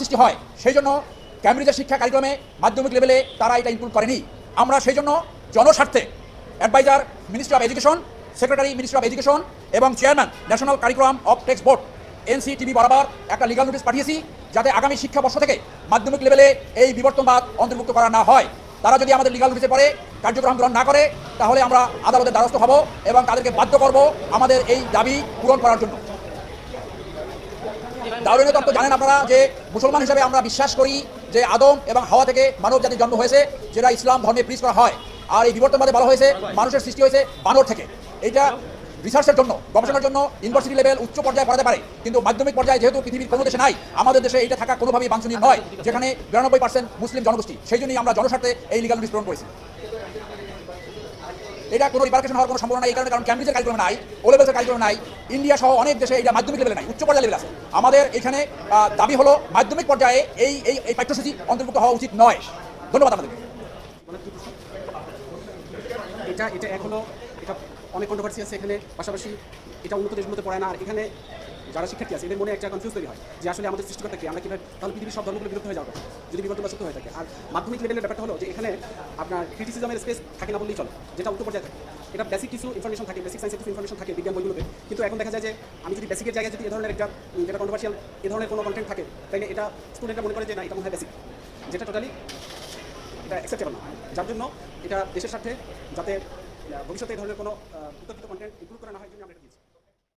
সৃষ্টি হয়। সেই জন্য ক্যামব্রিজের শিক্ষা কার্যক্রমে মাধ্যমিক লেভেলে তারা এটা ইনক্লুড করেনি। আমরা সেই জন্য জনস্বার্থে adviser ministry of education secretary ministry of education এবং chairman national curriculum of text board NCTB বরাবর একটা লিগাল নোটিশ পাঠিয়েছি যাতে আগামী শিক্ষাবর্ষ থেকে মাধ্যমিক লেভেলে এই বিবর্তনবাদ অন্তর্ভুক্ত করা না হয়। তারা যদি আমাদের লিগাল নোটিশে পড়ে, কার্যক্রম গ্রহণ না করে, তাহলে আমরা আদালতের দ্বারস্থ হব এবং তাদেরকে বাধ্য করব আমাদের এই দাবি পূরণ করার জন্য। দারুণ তত্ত্ব জানেন আপনারা যে মুসলমান হিসেবে আমরা বিশ্বাস করি যে আদম এবং হাওয়া থেকে মানব জাতির জন্ম হয়েছে, যেটা ইসলাম ধর্মে প্রিজ করা হয়। আর এই বিবর্তনবাদে বলা হয়েছে, মানুষের সৃষ্টি হয়েছে বানর থেকে। এটা রিসার্চের জন্য, গবেষণার জন্য ইউনিভার্সিটি লেভেল উচ্চ পর্যায়ে পড়াতে পারে। কিন্তু মাধ্যমিক পর্যায়ে যেহেতু পৃথিবীর কোনো দেশে নাই, আমাদের দেশে এটা থাকা কোনোভাবেই বাঞ্ছনীয় নয়, যেখানে বিরানব্বই পার্সেন্ট মুসলিম জনগোষ্ঠী। সেই জন্যই আমরা জনস্বার্থে এই লিগাল প্রেরণ করেছি। এটা কোনো রিপার্কেশন হওয়ার কোনো সম্ভাবনা নাই এই কারণে, কারণ ক্যামব্রিজের কারিকুলাম নাই ও লেভেলের কারিকুলাম নাই ইন্ডিয়া সহ অনেক দেশে এটা মাধ্যমিক লেভেলে নাই, উচ্চ পর্যায়ে লেভেল আছে। আমাদের এখানে দাবি হলো মাধ্যমিক পর্যায়ে এই এই এই পাঠ্যসূচি অন্তর্ভুক্ত হওয়া উচিত নয়। ধন্যবাদ আমাদেরকে এটা এটা হলো, এটা অনেক কন্ট্রোভার্সি আছে এখানে, পাশাপাশি এটা উন্নত দেশগুলোতে পড়ে না। আর এখানে যারা শিক্ষার্থী আছে, এদের মনে একটা কনফিউজ তৈরি হয় যে আসলে আমাদের সৃষ্টিকর্তা কি আমরা কীভাবে তাহলে পৃথিবীর সব ধর্মগুলো বিরুদ্ধ হয়ে যাবে, যদি বিবর্তন সত্য হয়ে থাকে। আর মাধ্যমিক লেভেলের ব্যাপারটা হলো যে এখানে আপনার ক্রিটিসিজমের স্পেস থাকে না বললেই চলে, যেটা উত্তর পর্যায়ে থাকে। এটা বেসিক কিছু ইনফরমেশন থাকে বেসিক সায়েন্সের কিছু ইনফরমেশন থাকে, বিজ্ঞান বইগুলোতে। কিন্তু এখন দেখা যায় যে আমি যদি বেসিকের জায়গায় যদি এ ধরনের একটা যেটা কন্ট্রোভার্সিয়াল এ ধরনের কোনো কন্টেন্ট থাকে তাহলে এটা স্টুডেন্টরা মনে করে যে না, এটা মনে হয় বেসিক যেটা টোটালি এটা অ্যাকসেপ্টেবল না। যার জন্য এটা দেশের স্বার্থে যাতে ভবিষ্যতে এই ধরনের কোনো বিতর্কিত কন্টেন্ট ইনক্লুড করা না হয় জন্য আমরা এটা দিয়েছি।